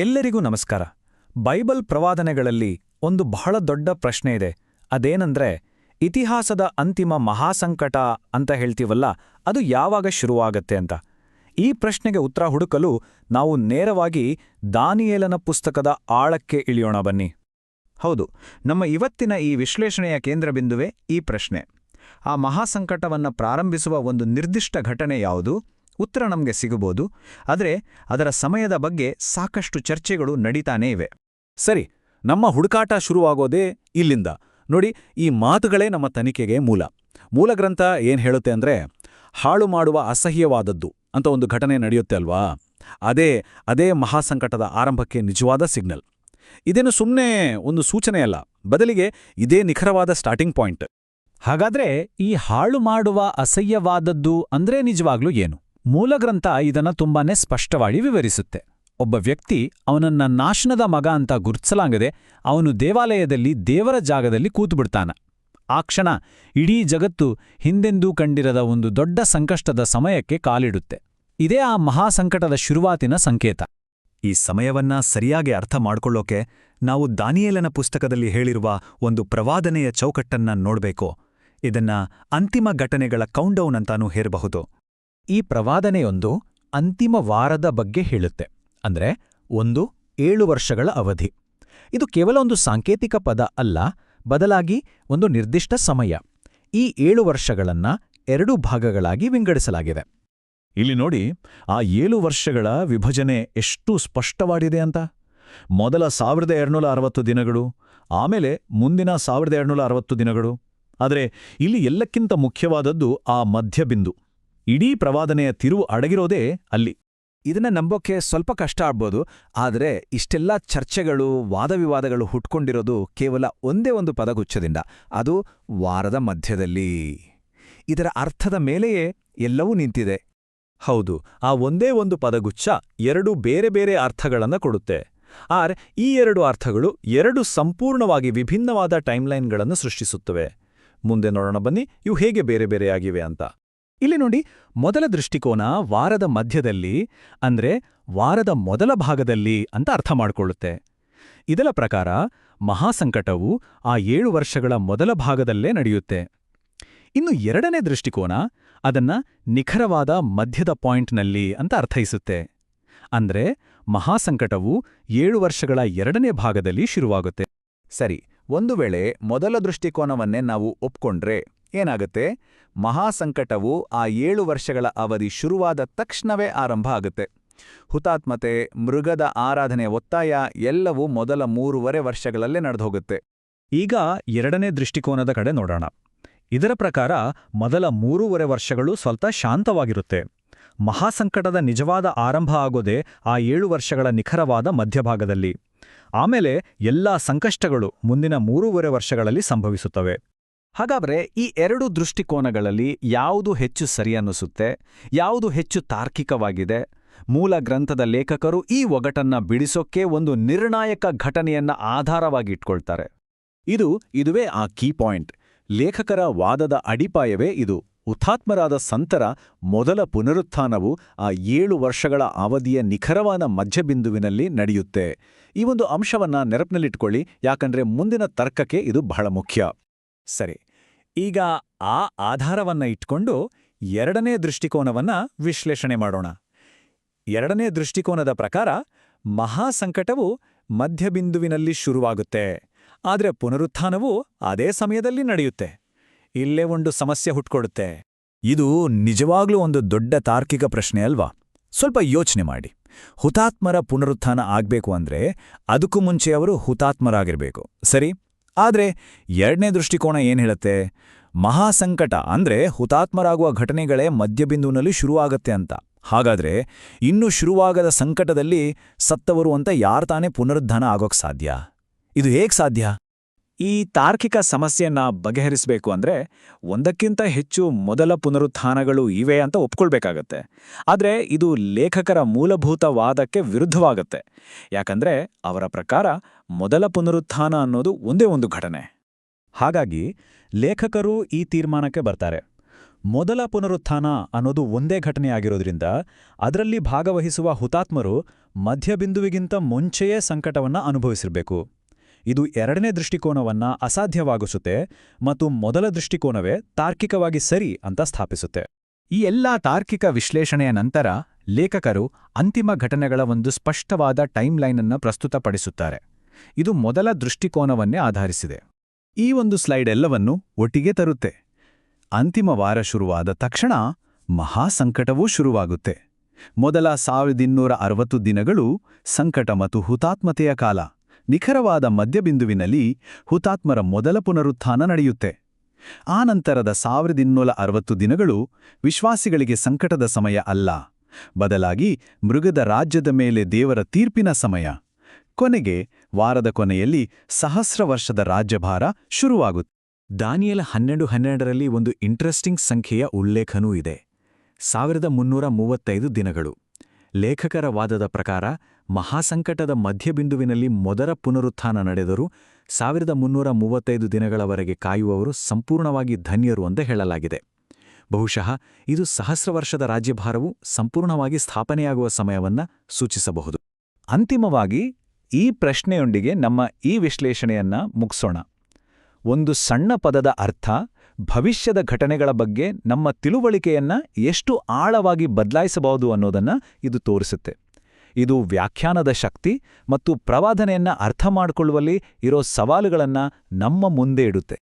ಎಲ್ಲರಿಗೂ ನಮಸ್ಕಾರ. ಬೈಬಲ್ ಪ್ರವಾದನೆಗಳಲ್ಲಿ ಒಂದು ಬಹಳ ದೊಡ್ಡ ಪ್ರಶ್ನೆ ಇದೆ. ಅದೇನಂದ್ರೆ, ಇತಿಹಾಸದ ಅಂತಿಮ ಮಹಾಸಂಕಟ ಅಂತ ಹೇಳ್ತೀವಲ್ಲ, ಅದು ಯಾವಾಗ ಶುರುವಾಗತ್ತೆ ಅಂತ. ಈ ಪ್ರಶ್ನೆಗೆ ಉತ್ತರ ಹುಡುಕಲು ನಾವು ನೇರವಾಗಿ ದಾನಿಯೇಲನ ಪುಸ್ತಕದ ಆಳಕ್ಕೆ ಇಳಿಯೋಣ ಬನ್ನಿ. ಹೌದು, ನಮ್ಮ ಇವತ್ತಿನ ಈ ವಿಶ್ಲೇಷಣೆಯ ಕೇಂದ್ರಬಿಂದುವೆ ಈ ಪ್ರಶ್ನೆ. ಆ ಮಹಾಸಂಕಟವನ್ನು ಪ್ರಾರಂಭಿಸುವ ಒಂದು ನಿರ್ದಿಷ್ಟ ಘಟನೆ ಯಾವುದು? ಉತ್ತರ ನಮಗೆ ಸಿಗಬಹುದು ಆದರೆ ಅದರ ಸಮಯದ ಬಗ್ಗೆ ಸಾಕಷ್ಟು ಚರ್ಚೆಗಳು ನಡೀತಾನೇ ಇವೆ. ಸರಿ ನಮ್ಮ ಹುಡುಕಾಟ ಶುರುವಾಗೋದೇ ಇಲ್ಲಿಂದ. ನೋಡಿ ಈ ಮಾತುಗಳೇ ನಮ್ಮ ತನಿಖೆಗೆ ಮೂಲ. ಮೂಲ ಗ್ರಂಥ ಏನು ಹೇಳುತ್ತೆ ಅಂದ್ರೆ ಹಾಳು ಮಾಡುವ ಅಸಹ್ಯವಾದದ್ದು ಅಂತ ಒಂದು ಘಟನೆ ನಡೆಯುತ್ತೆ ಅಲ್ವಾ? ಅದೇ ಅದೇ ಮಹಾಸಂಕಟದ ಆರಂಭಕ್ಕೆ ನಿಜವಾದ ಸಿಗ್ನಲ್. ಇದೇನು ಸುಮ್ಮನೆ ಒಂದು ಸೂಚನೆ ಅಲ್ಲ ಬದಲಿಗೆ ಇದೇ ನಿಖರವಾದ ಸ್ಟಾರ್ಟಿಂಗ್ ಪಾಯಿಂಟ್. ಹಾಗಾದ್ರೆ ಈ ಹಾಳು ಮಾಡುವ ಅಸಹ್ಯವಾದದ್ದು ಅಂದ್ರೆ ನಿಜವಾಗ್ಲೂ ಏನು? ಮೂಲಗ್ರಂಥ ಇದನ್ನ ತುಂಬಾನೇ ಸ್ಪಷ್ಟವಾಗಿ ವಿವರಿಸುತ್ತೆ. ಒಬ್ಬ ವ್ಯಕ್ತಿ ಅವನನ್ನ ನಾಶನದ ಮಗ ಅಂತ ಗುರುತಿಸಲಾಗದೆ ಅವನು ದೇವಾಲಯದಲ್ಲಿ ದೇವರ ಜಾಗದಲ್ಲಿ ಕೂತುಬಿಡ್ತಾನ. ಆ ಕ್ಷಣ ಇಡೀ ಜಗತ್ತು ಹಿಂದೆಂದೂ ಕಂಡಿರದ ಒಂದು ದೊಡ್ಡ ಸಂಕಷ್ಟದ ಸಮಯಕ್ಕೆ ಕಾಲಿಡುತ್ತೆ. ಇದೇ ಆ ಮಹಾಸಂಕಟದ ಶುರುವಾತಿನ ಸಂಕೇತ. ಈ ಸಮಯವನ್ನ ಸರಿಯಾಗಿ ಅರ್ಥ ಮಾಡಿಕೊಳ್ಳೋಕೆ ನಾವು ದಾನಿಯೇಲನ ಪುಸ್ತಕದಲ್ಲಿ ಹೇಳಿರುವ ಒಂದು ಪ್ರವಾದನೆಯ ಚೌಕಟ್ಟನ್ನ ನೋಡ್ಬೇಕು. ಇದನ್ನ ಅಂತಿಮ ಘಟನೆಗಳ ಕೌಂಡೌನ್ ಅಂತಾನೂ ಹೇರಬಹುದು. ಈ ಪ್ರವಾದನೆಯೊಂದು ಅಂತಿಮ ವಾರದ ಬಗ್ಗೆ ಹೇಳುತ್ತೆ. ಅಂದ್ರೆ ಒಂದು ಏಳು ವರ್ಷಗಳ ಅವಧಿ. ಇದು ಕೇವಲ ಒಂದು ಸಾಂಕೇತಿಕ ಪದ ಅಲ್ಲ, ಬದಲಾಗಿ ಒಂದು ನಿರ್ದಿಷ್ಟ ಸಮಯ. ಈ ಏಳು ವರ್ಷಗಳನ್ನ ಎರಡು ಭಾಗಗಳಾಗಿ ವಿಂಗಡಿಸಲಾಗಿದೆ. ಇಲ್ಲಿ ನೋಡಿ, ಆ ಏಳು ವರ್ಷಗಳ ವಿಭಜನೆ ಎಷ್ಟು ಸ್ಪಷ್ಟವಾಗಿದೆ ಅಂತ. ಮೊದಲ ಸಾವಿರದ ಎರಡುನೂರ ಅರವತ್ತು ದಿನಗಳು, ಆಮೇಲೆ ಮುಂದಿನ ಸಾವಿರದ ಎರಡುನೂರ ಅರವತ್ತು ದಿನಗಳು. ಆದರೆ ಇಲ್ಲಿ ಎಲ್ಲಕ್ಕಿಂತ ಮುಖ್ಯವಾದದ್ದು ಆ ಮಧ್ಯಬಿಂದು. ಇಡೀ ಪ್ರವಾದನೆಯ ತಿರುವು ಅಡಗಿರೋದೇ ಅಲ್ಲಿ. ಇದನ್ನ ನಂಬೋಕೆ ಸ್ವಲ್ಪ ಕಷ್ಟ ಆಗ್ಬೋದು, ಆದರೆ ಇಷ್ಟೆಲ್ಲ ಚರ್ಚೆಗಳು, ವಾದವಿವಾದಗಳು ಹುಟ್ಕೊಂಡಿರೋದು ಕೇವಲ ಒಂದೇ ಒಂದು ಪದಗುಚ್ಛದಿಂದ, ಅದು ವಾರದ ಮಧ್ಯದಲ್ಲಿ. ಇದರ ಅರ್ಥದ ಮೇಲೆಯೇ ಎಲ್ಲವೂ ನಿಂತಿದೆ. ಹೌದು, ಆ ಒಂದೇ ಒಂದು ಪದಗುಚ್ಛ ಎರಡು ಬೇರೆ ಬೇರೆ ಅರ್ಥಗಳನ್ನು ಕೊಡುತ್ತೆ. ಆರ್, ಈ ಎರಡು ಅರ್ಥಗಳು ಎರಡು ಸಂಪೂರ್ಣವಾಗಿ ವಿಭಿನ್ನವಾದ ಟೈಮ್ಲೈನ್ಗಳನ್ನು ಸೃಷ್ಟಿಸುತ್ತವೆ. ಮುಂದೆ ನೋಡೋಣ ಬನ್ನಿ, ಇವು ಹೇಗೆ ಬೇರೆ ಬೇರೆಯಾಗಿವೆ ಅಂತ. ಇಲ್ಲಿ ನೋಡಿ, ಮೊದಲ ದೃಷ್ಟಿಕೋನ ವಾರದ ಮಧ್ಯದಲ್ಲಿ, ಅಂದ್ರೆ ವಾರದ ಮೊದಲ ಭಾಗದಲ್ಲಿ ಅಂತ ಅರ್ಥ ಮಾಡಿಕೊಳ್ಳುತ್ತೆ. ಇದರ ಪ್ರಕಾರ ಮಹಾಸಂಕಟವು ಆ ಏಳು ವರ್ಷಗಳ ಮೊದಲ ಭಾಗದಲ್ಲೇ ನಡೆಯುತ್ತೆ. ಇನ್ನು ಎರಡನೇ ದೃಷ್ಟಿಕೋನ ಅದನ್ನ ನಿಖರವಾದ ಮಧ್ಯದ ಪಾಯಿಂಟ್ನಲ್ಲಿ ಅಂತ ಅರ್ಥೈಸುತ್ತೆ. ಅಂದ್ರೆ ಮಹಾಸಂಕಟವು ಏಳು ವರ್ಷಗಳ ಎರಡನೇ ಭಾಗದಲ್ಲಿ ಶುರುವಾಗುತ್ತೆ. ಸರಿ, ಒಂದು ವೇಳೆ ಮೊದಲ ದೃಷ್ಟಿಕೋನವನ್ನೇ ನಾವು ಒಪ್ಕೊಂಡ್ರೆ ಏನಾಗುತ್ತೆ? ಮಹಾಸಂಕಟವು ಆ ಏಳು ವರ್ಷಗಳ ಅವಧಿ ಶುರುವಾದ ತಕ್ಷಣವೇ ಆರಂಭ ಆಗುತ್ತೆ. ಹುತಾತ್ಮತೆ, ಮೃಗದ ಆರಾಧನೆ ಒತ್ತಾಯ ಎಲ್ಲವೂ ಮೊದಲ ಮೂರುವರೆ ವರ್ಷಗಳಲ್ಲೇ ನಡೆದೋಗುತ್ತೆ. ಈಗ ಎರಡನೇ ದೃಷ್ಟಿಕೋನದ ಕಡೆ ನೋಡೋಣ. ಇದರ ಪ್ರಕಾರ ಮೊದಲ ಮೂರೂವರೆ ವರ್ಷಗಳು ಸ್ವಲ್ಪ ಶಾಂತವಾಗಿರುತ್ತೆ. ಮಹಾಸಂಕಟದ ನಿಜವಾದ ಆರಂಭ ಆಗೋದೇ ಆ ಏಳು ವರ್ಷಗಳ ನಿಖರವಾದ ಮಧ್ಯಭಾಗದಲ್ಲಿ. ಆಮೇಲೆ ಎಲ್ಲಾ ಸಂಕಷ್ಟಗಳು ಮುಂದಿನ ಮೂರೂವರೆ ವರ್ಷಗಳಲ್ಲಿ ಸಂಭವಿಸುತ್ತವೆ. ಹಾಗಾದ್ರೆ ಈ ಎರಡು ದೃಷ್ಟಿಕೋನಗಳಲ್ಲಿ ಯಾವುದು ಹೆಚ್ಚು ಸರಿ ಅನ್ನಿಸುತ್ತೆ, ಯಾವುದು ಹೆಚ್ಚು ತಾರ್ಕಿಕವಾಗಿದೆ? ಮೂಲ ಗ್ರಂಥದ ಲೇಖಕರು ಈ ಒಗಟನ್ನ ಬಿಡಿಸೋಕ್ಕೆ ಒಂದು ನಿರ್ಣಾಯಕ ಘಟನೆಯನ್ನ ಆಧಾರವಾಗಿ ಇಟ್ಕೊಳ್ತಾರೆ. ಇದು ಇದುವೇ ಆ ಕೀ ಪಾಯಿಂಟ್. ಲೇಖಕರ ವಾದದ ಅಡಿಪಾಯವೇ ಇದು. ಹುತಾತ್ಮರಾದ ಸಂತರ ಮೊದಲ ಪುನರುತ್ಥಾನವು ಆ ಏಳು ವರ್ಷಗಳ ಅವಧಿಯ ನಿಖರವಾದ ಮಧ್ಯಬಿಂದುವಿನಲ್ಲಿ ನಡೆಯುತ್ತೆ. ಈ ಒಂದು ಅಂಶವನ್ನ ನೆನಪಿನಲ್ಲಿಟ್ಕೊಳ್ಳಿ, ಯಾಕಂದ್ರೆ ಮುಂದಿನ ತರ್ಕಕ್ಕೆ ಇದು ಬಹಳ ಮುಖ್ಯ. ಸರಿ, ಈಗ ಆ ಆಧಾರವನ್ನ ಇಟ್ಕೊಂಡು ಎರಡನೇ ದೃಷ್ಟಿಕೋನವನ್ನ ವಿಶ್ಲೇಷಣೆ ಮಾಡೋಣ. ಎರಡನೇ ದೃಷ್ಟಿಕೋನದ ಪ್ರಕಾರ ಮಹಾಸಂಕಟವು ಮಧ್ಯಬಿಂದುವಿನಲ್ಲಿ ಶುರುವಾಗುತ್ತೆ, ಆದರೆ ಪುನರುತ್ಥಾನವು ಅದೇ ಸಮಯದಲ್ಲಿ ನಡೆಯುತ್ತೆ. ಇಲ್ಲೇ ಒಂದು ಸಮಸ್ಯೆ ಹುಟ್ಕೊಡುತ್ತೆ. ಇದು ನಿಜವಾಗ್ಲೂ ಒಂದು ದೊಡ್ಡ ತಾರ್ಕಿಕ ಪ್ರಶ್ನೆ ಅಲ್ವಾ? ಸ್ವಲ್ಪ ಯೋಚನೆ ಮಾಡಿ. ಹುತಾತ್ಮರ ಪುನರುತ್ಥಾನ ಆಗ್ಬೇಕು ಅಂದ್ರೆ ಅದಕ್ಕೂ ಮುಂಚೆ ಅವರು ಹುತಾತ್ಮರಾಗಿರ್ಬೇಕು. ಸರಿ? ಆದ್ರೆ ಎರಡನೇ ದೃಷ್ಟಿಕೋನ ಏನ್ ಹೇಳುತ್ತೆ? ಮಹಾಸಂಕಟ ಅಂದ್ರೆ ಹುತಾತ್ಮರಾಗುವ ಘಟನೆಗಳೇ ಮಧ್ಯಬಿಂದುವಿನಲ್ಲಿ ಶುರುವಾಗತ್ತೆ ಅಂತ. ಹಾಗಾದ್ರೆ ಇನ್ನು ಶುರುವಾಗದ ಸಂಕಟದಲ್ಲಿ ಸತ್ತವರು ಅಂತ ಯಾರ್ತಾನೇ ಪುನರುದ್ಧಾನ ಆಗೋಕ್ಕೆ ಸಾಧ್ಯ? ಇದು ಹೇಗೆ ಸಾಧ್ಯ? ಈ ತಾರ್ಕಿಕ ಸಮಸ್ಯೆಯನ್ನ ಬಗೆಹರಿಸಬೇಕು ಅಂದ್ರೆ ಒಂದಕ್ಕಿಂತ ಹೆಚ್ಚು ಮೊದಲ ಪುನರುತ್ಥಾನಗಳು ಇವೆ ಅಂತ ಒಪ್ಕೊಳ್ಬೇಕಾಗತ್ತೆ. ಆದ್ರೆ ಇದು ಲೇಖಕರ ಮೂಲಭೂತವಾದಕ್ಕೆ ವಿರುದ್ಧವಾಗತ್ತೆ. ಯಾಕಂದ್ರೆ ಅವರ ಪ್ರಕಾರ ಮೊದಲ ಪುನರುತ್ಥಾನ ಅನ್ನೋದು ಒಂದೇ ಒಂದು ಘಟನೆ. ಹಾಗಾಗಿ ಲೇಖಕರು ಈ ತೀರ್ಮಾನಕ್ಕೆ ಬರ್ತಾರೆ. ಮೊದಲ ಪುನರುತ್ಥಾನ ಅನ್ನೋದು ಒಂದೇ ಘಟನೆಯಾಗಿರೋದ್ರಿಂದ ಅದರಲ್ಲಿ ಭಾಗವಹಿಸುವ ಹುತಾತ್ಮರು ಮಧ್ಯಬಿಂದುವಿಗಿಂತ ಮುಂಚೆಯೇ ಸಂಕಟವನ್ನ ಅನುಭವಿಸಿರಬೇಕು. ಇದು ಎರಡನೇ ದೃಷ್ಟಿಕೋನವನ್ನ ಅಸಾಧ್ಯವಾಗಿಸುತ್ತೆ ಮತ್ತು ಮೊದಲ ದೃಷ್ಟಿಕೋನವೇ ತಾರ್ಕಿಕವಾಗಿ ಸರಿ ಅಂತ ಸ್ಥಾಪಿಸುತ್ತೆ. ಈ ಎಲ್ಲಾ ತಾರ್ಕಿಕ ವಿಶ್ಲೇಷಣೆಯ ನಂತರ ಲೇಖಕರು ಅಂತಿಮ ಘಟನೆಗಳ ಒಂದು ಸ್ಪಷ್ಟವಾದ ಟೈಮ್ಲೈನ್ ಅನ್ನು ಪ್ರಸ್ತುತಪಡಿಸುತ್ತಾರೆ. ಇದು ಮೊದಲ ದೃಷ್ಟಿಕೋನವನ್ನೇ ಆಧರಿಸಿದೆ. ಈ ಒಂದು ಸ್ಲೈಡ್ ಎಲ್ಲವನ್ನೂ ಒಟ್ಟಿಗೆ ತರುತ್ತೆ. ಅಂತಿಮ ವಾರ ಶುರುವಾದ ತಕ್ಷಣ ಮಹಾಸಂಕಟವೂ ಶುರುವಾಗುತ್ತೆ. ಮೊದಲ ಸಾವಿರದಿನ್ನೂರ ಅರವತ್ತು ದಿನಗಳು ಸಂಕಟ ಮತ್ತು ಹುತಾತ್ಮತೆಯ ಕಾಲ. ನಿಖರವಾದ ಮಧ್ಯಬಿಂದುವಿನಲ್ಲಿ ಹುತಾತ್ಮರ ಮೊದಲ ಪುನರುತ್ಥಾನ ನಡೆಯುತ್ತೆ. ಆ ನಂತರದ ಸಾವಿರದ ಇನ್ನೂರ ಅರವತ್ತು ದಿನಗಳು ವಿಶ್ವಾಸಿಗಳಿಗೆ ಸಂಕಟದ ಸಮಯ ಅಲ್ಲ. ಬದಲಾಗಿ ಮೃಗದ ರಾಜ್ಯದ ಮೇಲೆ ದೇವರ ತೀರ್ಪಿನ ಸಮಯ. ಕೊನೆಗೆ ವಾರದ ಕೊನೆಯಲ್ಲಿ ಸಹಸ್ರ ವರ್ಷದ ರಾಜ್ಯಭಾರ ಶುರುವಾಗುತ್ತೆ ದಾನಿಯಲ ಹನ್ನೆರಡು ಹನ್ನೆರಡರಲ್ಲಿ ಒಂದು ಇಂಟ್ರೆಸ್ಟಿಂಗ್ ಸಂಖ್ಯೆಯ ಉಲ್ಲೇಖನೂ ಇದೆ. ಸಾವಿರದ ಮುನ್ನೂರ ಮೂವತ್ತೈದು ದಿನಗಳು. ಲೇಖಕರ ವಾದದ ಪ್ರಕಾರ ಮಹಾಸಂಕಟದ ಮಧ್ಯಬಿಂದುವಿನಲ್ಲಿ ಮೊದಲ ಪುನರುತ್ಥಾನ ನಡೆದರೂ ಸಾವಿರದ ಮುನ್ನೂರ ಮೂವತ್ತೈದು ದಿನಗಳವರೆಗೆ ಕಾಯುವವರು ಸಂಪೂರ್ಣವಾಗಿ ಧನ್ಯರು ಅಂತ ಹೇಳಲಾಗಿದೆ. ಬಹುಶಃ ಇದು ಸಹಸ್ರ ವರ್ಷದ ರಾಜ್ಯಭಾರವು ಸಂಪೂರ್ಣವಾಗಿ ಸ್ಥಾಪನೆಯಾಗುವ ಸಮಯವನ್ನ ಸೂಚಿಸಬಹುದು. ಅಂತಿಮವಾಗಿ ಈ ಪ್ರಶ್ನೆಯೊಂದಿಗೆ ನಮ್ಮ ಈ ವಿಶ್ಲೇಷಣೆಯನ್ನ ಮುಗಿಸೋಣ. ಒಂದು ಸಣ್ಣ ಪದದ ಅರ್ಥ, ಭವಿಷ್ಯದ ಘಟನೆಗಳ ಬಗ್ಗೆ ನಮ್ಮ ತಿಳುವಳಿಕೆಯನ್ನ ಎಷ್ಟು ಆಳವಾಗಿ ಬದಲಾಯಿಸಬಹುದು ಅನ್ನೋದನ್ನ ಇದು ತೋರಿಸುತ್ತೆ. ಇದು ವ್ಯಾಖ್ಯಾನದ ಶಕ್ತಿ ಮತ್ತು ಪ್ರವಾದನೆಯನ್ನ ಅರ್ಥ ಮಾಡಿಕೊಳ್ಳುವಲ್ಲಿ ಇರೋ ಸವಾಲುಗಳನ್ನ ನಮ್ಮ ಮುಂದೆ ಇಡುತ್ತೆ.